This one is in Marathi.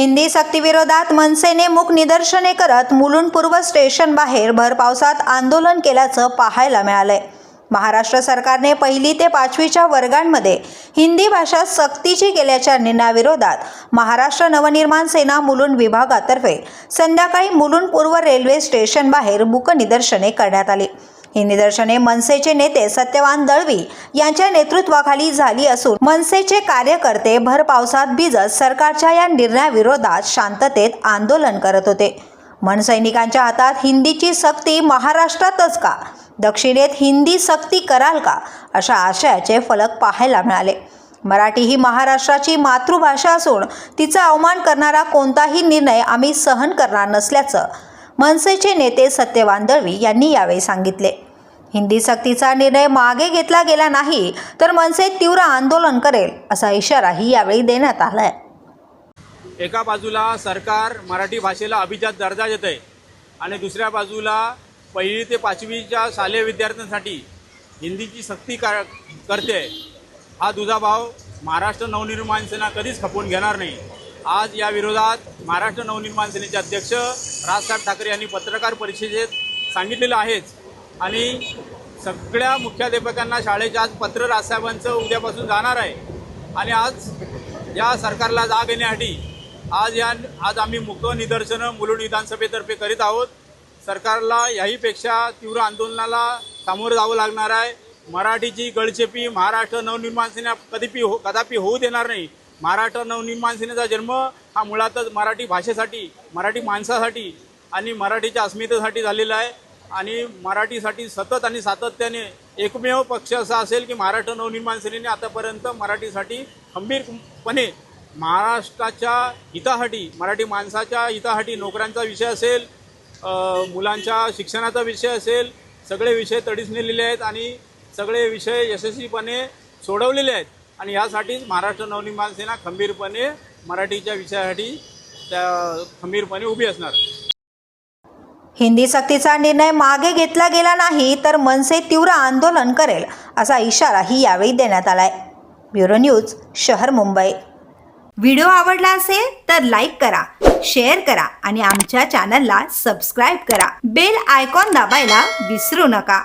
हिंदी सक्तीविरोधात मनसेने मूक निदर्शने करत मुलुंड पूर्व स्टेशन बाहेर भर पावसात आंदोलन केल्याचं पाहायला मिळालंय. महाराष्ट्र सरकारने पहिली ते पाचवीच्या वर्गांमध्ये हिंदी भाषा सक्तीची केल्याच्या निर्णयाविरोधात महाराष्ट्र नवनिर्माण सेना मुलुंड विभागातर्फे संध्याकाळी मुलुंड पूर्व रेल्वे स्टेशन बाहेर मूक निदर्शने करण्यात आली. ही निदर्शने मनसेचे नेते सत्यवान दळवी यांच्या नेतृत्वाखाली झाली असून मनसेचे कार्यकर्ते भर पावसात भिजत सरकारच्या या निर्णयाविरोधात शांततेत आंदोलन करत होते. मनसैनिकांच्या हातात हिंदीची सक्ती महाराष्ट्रातच का दक्षिणेत हिंदी सक्ती कराल का? अशा आशयाचे फलक पाहायला मिळाले. मराठी ही महाराष्ट्राची मातृभाषा असून तिचा अवमान करणारा कोणताही निर्णय आम्ही सहन करणार नसल्याचं मनसेचे नेते सत्यवान दळवी यांनी यावेळी सांगितले. हिंदी सक्तीचा निर्णय मागे घेतला गेला नाही तर मनसे तीव्र आंदोलन करेल असा इशाराही यावेळी देण्यात आला आहे एका बाजूला सरकार मराठी भाषेला अभिजात दर्जा देत आहे आणि दुसऱ्या बाजूला पहिली ते पाचवीच्या शालेय विद्यार्थ्यांसाठी हिंदीची सक्ती कर करते हा दुजाभाव महाराष्ट्र नवनिर्माण सेना कधीच खपवून घेणार नाही. आज या विरोधात महाराष्ट्र नवनिर्माण सेनेचे अध्यक्ष राजसाहेब ठाकरे यांनी पत्रकार परिषदेत सांगितलेलं आहेच. आणि सगळ्या मुख्याध्यापकांना शाळेच्या आज पत्र राजसाहेबांचं उद्यापासून जाणार आहे. आणि आज या सरकारला जाग येण्यासाठी आज या आज आम्ही मुक्त निदर्शनं मुलुंड विधानसभेतर्फे करीत आहोत. सरकारला याहीपेक्षा तीव्र आंदोलनाला सामोरं जावं लागणार आहे. मराठीची गळचेपी महाराष्ट्र नवनिर्माण सेना कधीपी हो कदापि होऊ देणार नाही. महाराष्ट्र नवनिर्माण सेनेचा जन्म हा मुळातच मराठी भाषेसाठी मराठी माणसासाठी आणि मराठीच्या अस्मितेसाठी झालेला आहे. आणि मराठीसाठी सतत आणि सातत्याने एकमेव पक्ष असा असेल की महाराष्ट्र नवनिर्माण सेनेने आतापर्यंत मराठीसाठी खंबीरपणे महाराष्ट्राच्या हितासाठी मराठी माणसाच्या हितासाठी नोकऱ्यांचा विषय असेल मुलांच्या शिक्षणाचा विषय असेल सगळे विषय तडीस नेलेले आहेत आणि सगळे विषय यशस्वीपणे सोडवलेले आहेत. आणि यासाठीच महाराष्ट्र नवनिर्माण सेना खंबीरपणे मराठीच्या विषयासाठी त्या खंबीरपणे उभी असणार. हिंदी सक्तीचा निर्णय मागे घेतला गेला नाही तर मनसे तीव्र आंदोलन करेल असा इशाराही यावेळी देण्यात आलाय. ब्युरो न्यूज शहर मुंबई. व्हिडिओ आवडला असेल तर लाईक करा शेअर करा आणि आमच्या चॅनलला सबस्क्राईब करा. बेल आयकॉन दाबायला विसरू नका.